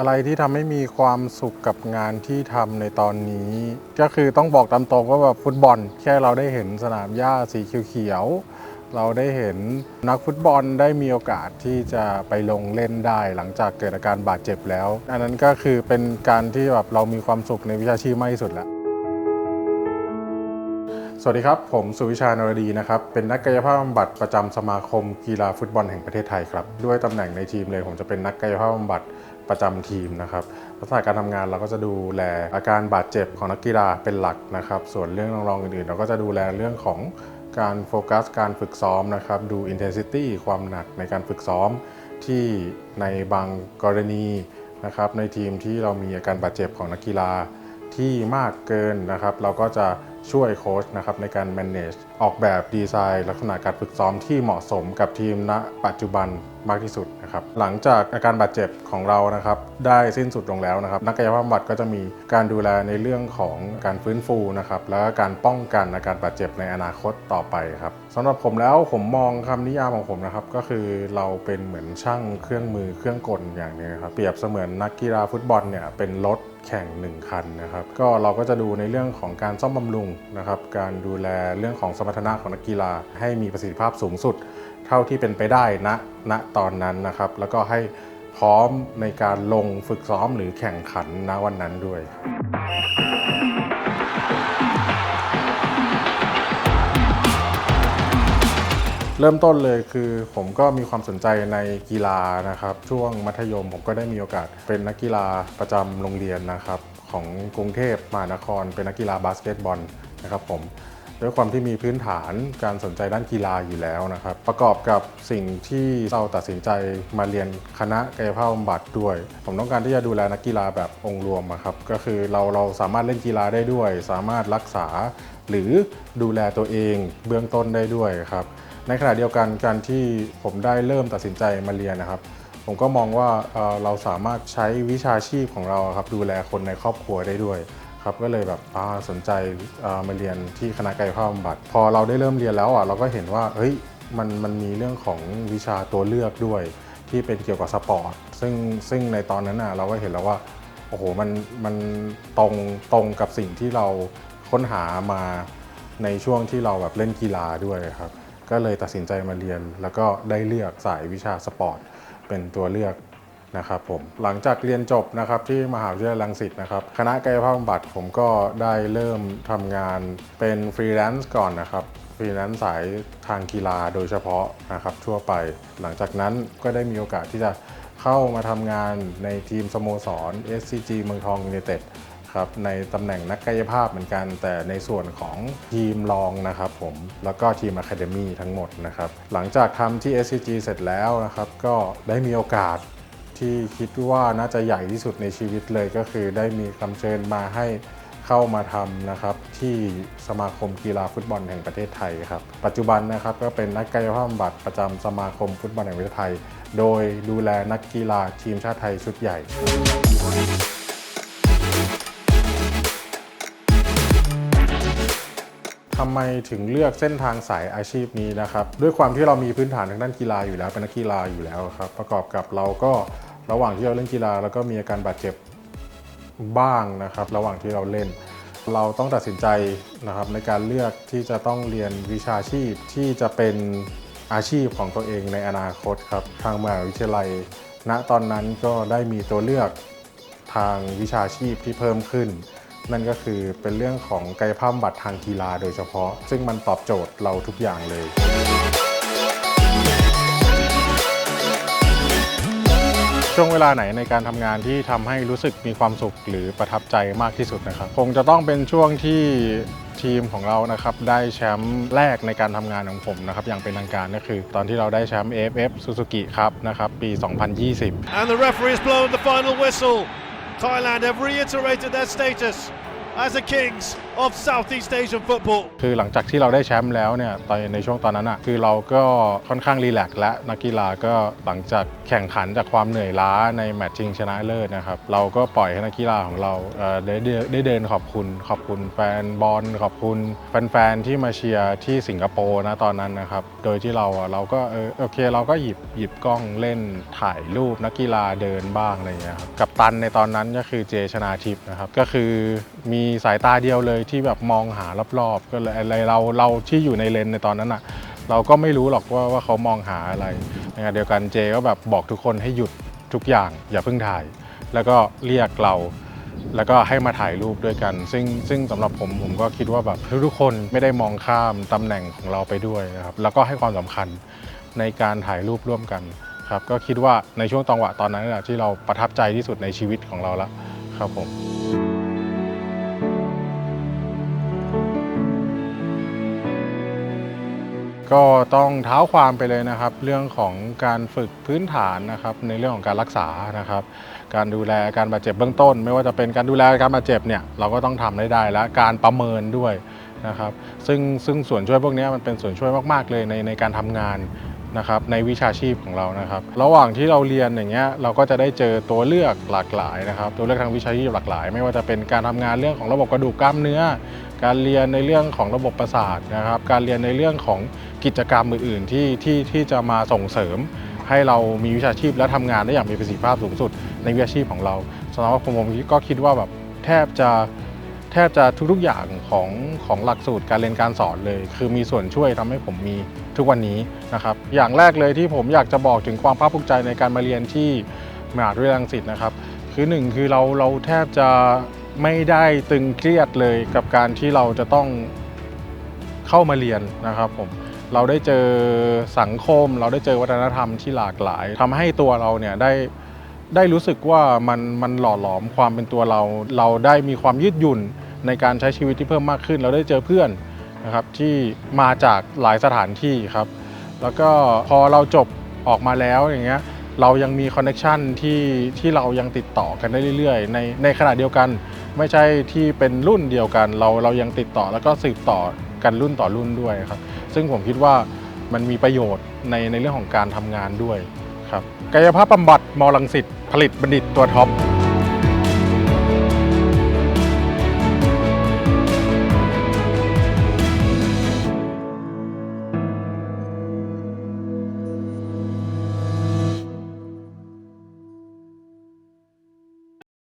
อะไรที่ทำให้มีความสุขกับงานที่ทำในตอนนี้ ก็คือต้องบอกตามตรงว่าแบบฟุตบอล แค่เราได้เห็นสนามหญ้าสีเขียวๆเราได้เห็นนักฟุตบอลได้มีโอกาสที่จะไปลงเล่นได้หลังจากเกิดอาการบาดเจ็บแล้ว อันนั้นก็คือเป็นการที่แบบเรามีความสุขในวิชาชีพมากที่สุดแล้วสวัสดีครับ ผมสุวิชานรดีนะครับ เป็นนักกายภาพบำบัดประจำสมาคมกีฬาฟุตบอลแห่งประเทศไทยครับ ด้วยตำแหน่งในทีมเลยผมจะเป็นนักกายภาพบำบัด ประจำทีมนะครับลักษณะการทำงานเราก็จะดูแลอาการบาดเจ็บของนักกีฬาเป็นหลักนะครับ ส่วนเรื่องรองๆอื่นๆ เราก็จะดูแลเรื่องของการโฟกัสการฝึกซ้อมนะครับดู intensity ความหนักในการฝึกซ้อมที่ในบางกรณีนะครับในทีมที่เรามีอาการบาดเจ็บของนักกีฬาที่มากเกินนะครับ เราก็จะช่วยโค้ชนะครับในการ manage ออกแบบดีไซน์ ลักษณะการฝึกซ้อมที่เหมาะสมกับทีมณปัจจุบันมากที่สุดนะครับหลังจากอาการบาดเจ็บของเรานะครับได้สิ้นสุดลงแล้วนะครับ นักกายภาพบำบัดก็จะมีการดูแลในเรื่องของการฟื้นฟูนะครับแล้วการป้องกันอาการบาดเจ็บในอนาคตต่อไปครับสำหรับผมแล้วผมมองคำนิยามของผมนะครับก็คือเราเป็นเหมือนช่างเครื่องมือเครื่องกลอย่างนึงครับเปรียบเสมือนนักกีฬาฟุตบอลเนี่ยเป็นรถแข่ง 1 คันนะครับก็เราก็จะดูในเรื่องของการซ่อมบำรุงนะครับการดูแลเรื่องของสมรรถนะของนักกีฬา ให้มีประสิทธิภาพสูงสุด เท่าที่เป็นไปได้ณณตอนนั้นนะครับ แล้วก็ให้พร้อมในการลงฝึกซ้อมหรือแข่งขันณวันนั้นด้วยเริ่มต้นเลยคือผมก็มีความสนใจในกีฬานะครับ ช่วงมัธยมผมก็ได้มีโอกาสเป็นนักกีฬาประจำโรงเรียนนะครับ ของกรุงเทพมหานคร เป็นนักกีฬาบาสเกตบอลนะครับผม ด้วยความที่มีพื้นฐานการสนใจด้านกีฬาอยู่แล้วนะครับ ประกอบกับสิ่งที่เราตัดสินใจมาเรียนคณะกายภาพบำบัดด้วย ผมต้องการที่จะดูแลนักกีฬาแบบองค์รวมครับก็คือเราเราสามารถเล่นกีฬาได้ด้วย สามารถรักษา หรือดูแลตัวเองเบื้องต้นได้ด้วยครับในขณะเดียวกันการที่ผมได้เริ่มตัดสินใจมาเรียนนะครับ ผมก็มองว่าเราสามารถใช้วิชาชีพของเราครับดูแลคนในครอบครัวได้ด้วย ครับก็เลยแบบสนใจมาเรียนที่คณะกายภาพบำบัด พอเราได้เริ่มเรียนแล้วอะเราก็เห็นว่าเฮ้ยมันมันมีเรื่องของวิชาตัวเลือกด้วย ที่เป็นเกี่ยวกับสปอร์ตซึ่งซึ่งในตอนนั้นอะเราก็เห็นแล้วว่าโอ้โหมันมันตรงตรงกับสิ่งที่เราค้นหามาในช่วงที่เราแบบเล่นกีฬาด้วยครับ ก็เลยตัดสินใจมาเรียนแล้วก็ได้เลือกสายวิชาสปอร์ตเป็นตัวเลือก นะครับผมหลังจากเรียนจบนะครับที่มหาวิทยาลัยรังสิตนะครับคณะกายภาพบำบัดผมก็ได้เริ่มทำงานเป็นฟรีแลนซ์ก่อนนะครับฟรีแลนซ์สายทางกีฬาโดยเฉพาะนะครับทั่วไป หลังจากนั้นก็ได้มีโอกาสที่จะเข้ามาทำงานในทีมสโมสร SCG เมืองทองยูเนเต็ดครับในตำแหน่งนักกายภาพเหมือนกัน แต่ในส่วนของทีมรองนะครับผมแล้วก็ทีมอะคาเดมีทั้งหมดนะครับหลังจากทำที่ SCG เสร็จแล้วนะครับก็ได้มีโอกาส ที่คิดว่าน่าจะใหญ่ที่สุดในชีวิตเลยก็คือ ได้มีคำเชิญมาให้เข้ามาทำนะครับที่สมาคมกีฬาฟุตบอลแห่งประเทศไทยครับปัจจุบันนะครับก็เป็นนักกายภาพบำบัดประจำสมาคมฟุตบอลแห่งประเทศไทย โดยดูแลนักกีฬาทีมชาติไทยชุดใหญ่ทำไมถึงเลือกเส้นทางสายอาชีพนี้นะครับ ด้วยความที่เรามีพื้นฐานทางด้านกีฬาอยู่แล้วเป็นนักกีฬาอยู่แล้วครับ ประกอบกับเราก็ ระหว่างที่เราเล่นกีฬาแล้วก็มีอาการบาดเจ็บบ้างนะครับ ระหว่างที่เราเล่น เราต้องตัดสินใจนะครับในการเลือกที่จะต้องเรียนวิชาชีพที่จะเป็นอาชีพของตัวเองในอนาคตครับทางมหาวิทยาลัย ณตอนนั้นก็ได้มีตัวเลือกทางวิชาชีพที่เพิ่มขึ้น นั่นก็คือเป็นเรื่องของกายภาพบำบัดทางกีฬาโดยเฉพาะ ซึ่งมันตอบโจทย์เราทุกอย่างเลย ช่วงเวลาไหนในการทำงานที่ทำให้รู้สึกมีความสุขหรือประทับใจมากที่สุดนะครับคงจะต้องเป็นช่วงที่ทีมของเรานะครับได้แชมป์แรกในการทำงานของผมนะครับอย่างเป็นทางการก็คือ ตอนที่เราได้แชมป์ AFF Suzuki ครับนะครับปี 2020 And the referee has blown the final whistle. Thailand have reiterated their status as the kings of Southeast Asian football. คือหลังจากที่เราได้แชมป์แล้วเนี่ยตอนในช่วงตอนนั้นอะคือเราก็ค่อนข้างรีแลกซ์และนักกีฬาก็หลังจากแข่งขันจากความเหนื่อยล้าในแมตช์ชิงชนะเลิศนะครับเราก็ปล่อยให้นักกีฬาของเราเอ่อได้ได้ได้เดินขอบคุณ ขอบคุณแฟนบอลขอบคุณแฟนๆที่มาเชียร์ที่สิงคโปร์นะตอนนั้นนะครับโดยที่เราอะเราก็เออโอเคเราก็หยิบหยิบกล้องเล่นถ่ายรูปนักกีฬาเดินบ้างอะไรอย่างเงี้ยครับกับตันในตอนนั้นก็คือเจชนาทิพย์นะครับก็คือมีสายตาเดียวเลยที่แบบมองหารอบๆก็เลยอะไรเราเราที่อยู่ในเลนในตอนนั้นอะ เราก็ไม่รู้หรอกว่าว่าเขามองหาอะไรในขณะเดียวกันเจก็แบบบอกทุกคนให้หยุดทุกอย่างอย่าเพิ่งถ่าย แล้วก็เรียกเรา แล้วก็ให้มาถ่ายรูปด้วยกัน ซึ่งซึ่งสำหรับผมผมก็คิดว่าแบบทุกๆคนไม่ได้มองข้ามตำแหน่งของเราไปด้วยนะครับแล้วก็ให้ความสำคัญในการถ่ายรูปร่วมกันครับก็คิดว่าในช่วงจังหวะตอนนั้นแหละที่เราประทับใจที่สุดในชีวิตของเราละครับผม ก็ต้องเท้าความไปเลยนะครับ เรื่องของการฝึกพื้นฐานนะครับ ในเรื่องของการรักษานะครับ การดูแลการบาดเจ็บเบื้องต้น ไม่ว่าจะเป็นการดูแลการบาดเจ็บเนี่ยเราก็ต้องทำได้ได้และการประเมินด้วยนะครับ ซึ่งซึ่งส่วนช่วยพวกนี้มันเป็นส่วนช่วยมาก ๆ เลยในในการทำงานนะครับในวิชาชีพของเรานะครับ ระหว่างที่เราเรียนอย่างเงี้ยเราก็จะได้เจอตัวเลือกหลากหลายนะครับ ตัวเลือกทางวิชาชีพหลากหลาย ไม่ว่าจะเป็นการทำงานเรื่องของระบบกระดูกกล้ามเนื้อ การเรียนในเรื่องของระบบประสาทนะครับ การเรียนในเรื่องของกิจกรรมอื่นๆที่ที่ที่จะมาส่งเสริม ให้เรามีวิชาชีพและทำงานได้อย่างมีประสิทธิภาพสูงสุด ในวิชาชีพของเราสำหรับผมผมก็คิดว่าแบบแทบจะแทบจะทุกๆอย่างของของหลักสูตรการเรียนการสอนเลย คือมีส่วนช่วยทำให้ผมมีทุกวันนี้นะครับ อย่างแรกเลยที่ผมอยากจะบอกถึงความภาคภูมิใจในการมาเรียนที่มหาวิทยาลัยรังสิตนะครับ คือหนึ่งคือเราเราแทบจะ ไม่ได้ตึงเครียดเลยกับการที่เราจะต้องเข้ามาเรียนนะครับผมเราได้เจอสังคม เราได้เจอวัฒนธรรมที่หลากหลายทำให้ตัวเราเนี่ยได้ได้รู้สึกว่ามันมันหล่อหลอมความเป็นตัวเรา เราได้มีความยืดหยุ่นในการใช้ชีวิตที่เพิ่มมากขึ้น เราได้เจอเพื่อนนะครับที่มาจากหลายสถานที่ครับ แล้วก็พอเราจบออกมาแล้วอย่างเงี้ยเรายังมีคอนเน็ชันที่ที่เรายังติดต่อกันได้เรื่อยๆ ในในขณะเดียวกัน ไม่ใช่ที่เป็นรุ่นเดียวกัน เราเรายังติดต่อแล้วก็สืบต่อกันรุ่นต่อรุ่นด้วยครับ ซึ่งผมคิดว่ามันมีประโยชน์ในในเรื่องของการทำงานด้วยครับกายภาพบำบัดมอลังสิตผลิตบัณฑิตตัวท็อป